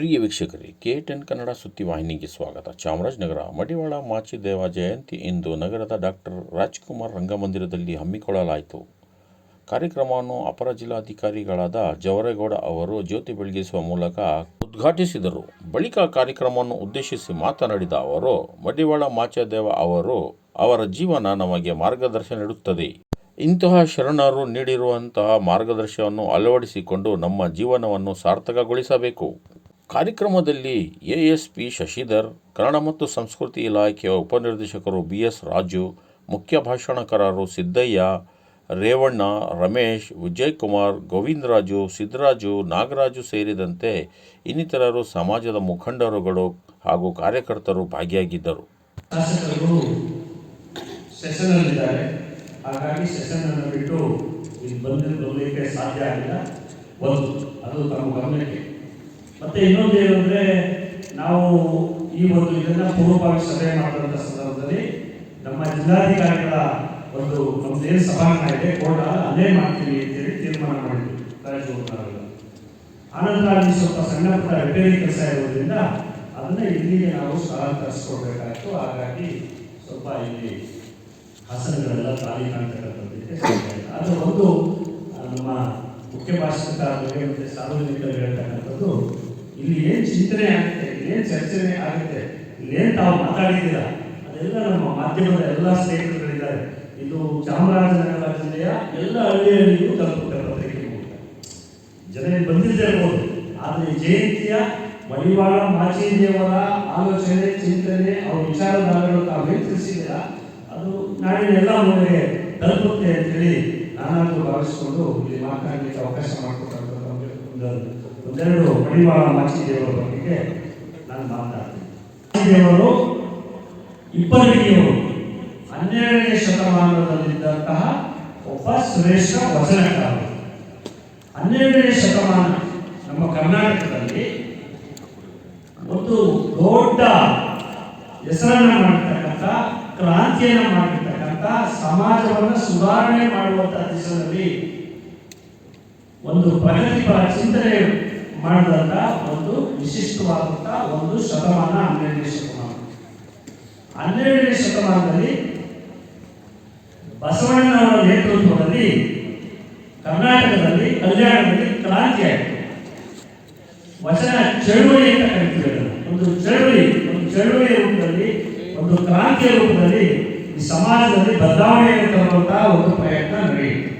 ಪ್ರಿಯ ವೀಕ್ಷಕರೇ, K ten Kannada ಸುದ್ದಿವಾಹಿನಿಗೆ ಸ್ವಾಗತ. ಚಾಮರಾಜನಗರ, ಮಡಿವಾಳ ಮಾಚಿದೇವ ಜಯಂತಿ ಇಂದು ನಗರದ ಡಾಕ್ಟರ್ ರಾಜ್ಕುಮಾರ್ ರಂಗಮಂದಿರದಲ್ಲಿ ಹಮ್ಮಿಕೊಳ್ಳಲಾಯಿತು. ಕಾರ್ಯಕ್ರಮವನ್ನು ಅಪರ ಜಿಲ್ಲಾಧಿಕಾರಿಗಳಾದ ಜವರೇಗೌಡ ಅವರು ಜ್ಯೋತಿ ಬೆಳಗಿಸುವ ಮೂಲಕ ಉದ್ಘಾಟಿಸಿದರು. ಬಳಿಕ ಕಾರ್ಯಕ್ರಮವನ್ನು ಉದ್ದೇಶಿಸಿ ಮಾತನಾಡಿದ ಅವರು, ಮಡಿವಾಳ ಮಾಚದೇವ ಅವರು ಅವರ ಜೀವನ ನಮಗೆ ಮಾರ್ಗದರ್ಶನ ನೀಡುತ್ತದೆ. ಇಂತಹ ಶರಣರು ನೀಡಿರುವಂತಹ ಮಾರ್ಗದರ್ಶನವನ್ನು ಅಳವಡಿಸಿಕೊಂಡು ನಮ್ಮ ಜೀವನವನ್ನು ಸಾರ್ಥಕಗೊಳಿಸಬೇಕು. ಕಾರ್ಯಕ್ರಮದಲ್ಲಿ ಎಎಸ್ಪಿ ಶಶಿಧರ್, ಕನ್ನಡ ಮತ್ತು ಸಂಸ್ಕೃತಿ ಇಲಾಖೆಯ ಉಪನಿರ್ದೇಶಕರು ಬಿ ಎಸ್ ರಾಜು, ಮುಖ್ಯ ಭಾಷಣಕಾರರು ಸಿದ್ದಯ್ಯ, ರೇವಣ್ಣ, ರಮೇಶ್, ವಿಜಯಕುಮಾರ್, ಗೋವಿಂದರಾಜು, ಸಿದ್ದರಾಜು, ನಾಗರಾಜು ಸೇರಿದಂತೆ ಇನ್ನಿತರರು ಸಮಾಜದ ಮುಖಂಡರುಗಳು ಹಾಗೂ ಕಾರ್ಯಕರ್ತರು ಭಾಗಿಯಾಗಿದ್ದರು. ಹಾಗಾಗಿ ಸೆಷನ್ ಬಿಟ್ಟು ಇಲ್ಲಿ ಸಾಧ್ಯ ಆಗಿಲ್ಲ. ಒಂದು, ಅದು ತಮ್ಮ ಗಮನಕ್ಕೆ ಮತ್ತೆ ಇನ್ನೊಂದು ಏನಂದ್ರೆ, ನಾವು ಈ ಒಂದು ಇದನ್ನ ಪೂರ್ವಭಾವಿ ಸಭೆ ಮಾಡುವಂತ ಸಂದರ್ಭದಲ್ಲಿ ನಮ್ಮ ಜಿಲ್ಲಾಧಿಕಾರಿಗಳ ಒಂದು ನಮ್ದೇನು ಸಭಾಂಗಣ ಇದೆ ಕೋಟ ಅಲ್ಲೇ ಮಾಡ್ತೀವಿ ಅಂತೇಳಿ ತೀರ್ಮಾನ ಮಾಡಿದ್ವಿ ಕಾರ್ಯಕ್ರಮದಲ್ಲ ಆನಂತರ ಅಲ್ಲಿ ಸ್ವಲ್ಪ ಸಣ್ಣ ಪುಟ್ಟ ರಿಪೇರಿ ಕೆಲಸ ಇರೋದ್ರಿಂದ ಅದನ್ನ ಇಲ್ಲಿಗೆ ನಾವು ಸ್ಥಳಾಂತರಿಸ್ಕೊಡ್ಬೇಕಾಯ್ತು ಹಾಗಾಗಿ ಸ್ವಲ್ಪ ಇಲ್ಲಿ ಹಾಸನಗಳೆಲ್ಲ ಖಾಲಿ ಕಾಣ್ತಕ್ಕಂಥದ್ದಕ್ಕೆ ಆದ್ರೆ ಒಂದು ನಮ್ಮ ಮುಖ್ಯ ಭಾಷಣಕಾರರಿಗೆ ಮತ್ತೆ ಸಾರ್ವಜನಿಕರು ಹೇಳ್ತಕ್ಕಂಥದ್ದು ಇಲ್ಲಿ ಏನು ಚಿಂತನೆ ಆಗುತ್ತೆ ಏನು ಚರ್ಚನೆ ಆಗುತ್ತೆ, ಇಲ್ಲಿ ಏನು ತಾವು ಮಾತಾಡಿದ್ದೀರಾ, ಅದೆಲ್ಲ ನಮ್ಮ ಮಾಧ್ಯಮದ ಎಲ್ಲ ಸ್ನೇಹಿತರುಗಳಿದ್ದಾರೆ. ಇದು ಚಾಮರಾಜನಗರ ಜಿಲ್ಲೆಯ ಎಲ್ಲ ಹಳ್ಳಿಯಲ್ಲಿಯೂ ತಲುಪುತ್ತೆ ಪತ್ರಿಕೆ ಮೂಲಕ ಜನ ಬಂದಿದ್ದಿರಬಹುದು ಆದರೆ ಜಯಂತಿಯ ಮಡಿವಾಳ ಮಾಚಿದೇವರ ಆಲೋಚನೆ, ಚಿಂತನೆ, ಅವ್ರ ವಿಚಾರಧಾರೆಗಳು ತಾವು ತಿಳಿಸಿದ್ದೀರ, ಅದು ನಾಡಿನ ಎಲ್ಲ ಮೂಲೆಗೆ ತಲುಪುತ್ತೆ ಅಂತೇಳಿ ನಾನಾದರೂ ಭಾವಿಸಿಕೊಂಡು ಇಲ್ಲಿ ಮಾತನಾಡಲಿಕ್ಕೆ ಅವಕಾಶ ಮಾಡಿಕೊಟ್ಟಂತ ಒಂದು ಒಂದೆರಡು ಪರಿಮಾಣ ಮಾಚಿ ದೇವರ ಬಗ್ಗೆ ನಾನು ಮಾತನಾಡ್ತೀನಿ. ದೇವರು ಇಬ್ಬರಿಗೆಯವರು ಹನ್ನೆರಡನೇ ಶತಮಾನದಲ್ಲಿದ್ದಂತಹ ಒಬ್ಬ ಶ್ರೇಷ್ಠ ವಚನಕಾರ ಹನ್ನೆರಡನೇ ಶತಮಾನ ನಮ್ಮ ಕರ್ನಾಟಕದಲ್ಲಿ ಒಂದು ದೊಡ್ಡ ಹೆಸರನ್ನು ಮಾಡಿರ್ತಕ್ಕಂಥ, ಕ್ರಾಂತಿಯನ್ನು ಮಾಡಿರ್ತಕ್ಕಂಥ, ಸಮಾಜವನ್ನು ಸುಧಾರಣೆ ಮಾಡುವಂತಹ ದಿಶೆಯಲ್ಲಿ ಒಂದು ಪ್ರಗತಿಪರ ಚಿಂತನೆ ಮಾಡಿದಂತ ಒಂದು ವಿಶಿಷ್ಟವಾದಂತ ಒಂದು ಶತಮಾನ ಹನ್ನೆರಡನೇ ಶತಮಾನ. ಹನ್ನೆರಡನೇ ಶತಮಾನದಲ್ಲಿ ಬಸವಣ್ಣನವರ ನೇತೃತ್ವದಲ್ಲಿ ಕರ್ನಾಟಕದಲ್ಲಿ ಕಲ್ಯಾಣದಲ್ಲಿ ಕ್ರಾಂತಿ ಆಯಿತು. ವಚನ ಚಳುವಳಿ ಅಂತ ಕರಿತೀವಿ ಒಂದು ಚಳುವಳಿ, ಒಂದು ಚಳುವಳಿಯ ರೂಪದಲ್ಲಿ, ಒಂದು ಕ್ರಾಂತಿಯ ರೂಪದಲ್ಲಿ ಈ ಸಮಾಜದಲ್ಲಿ ಬದಲಾವಣೆಯನ್ನು ತರುವಂತಹ ಒಂದು ಪ್ರಯತ್ನ ನಡೆಯಿತು.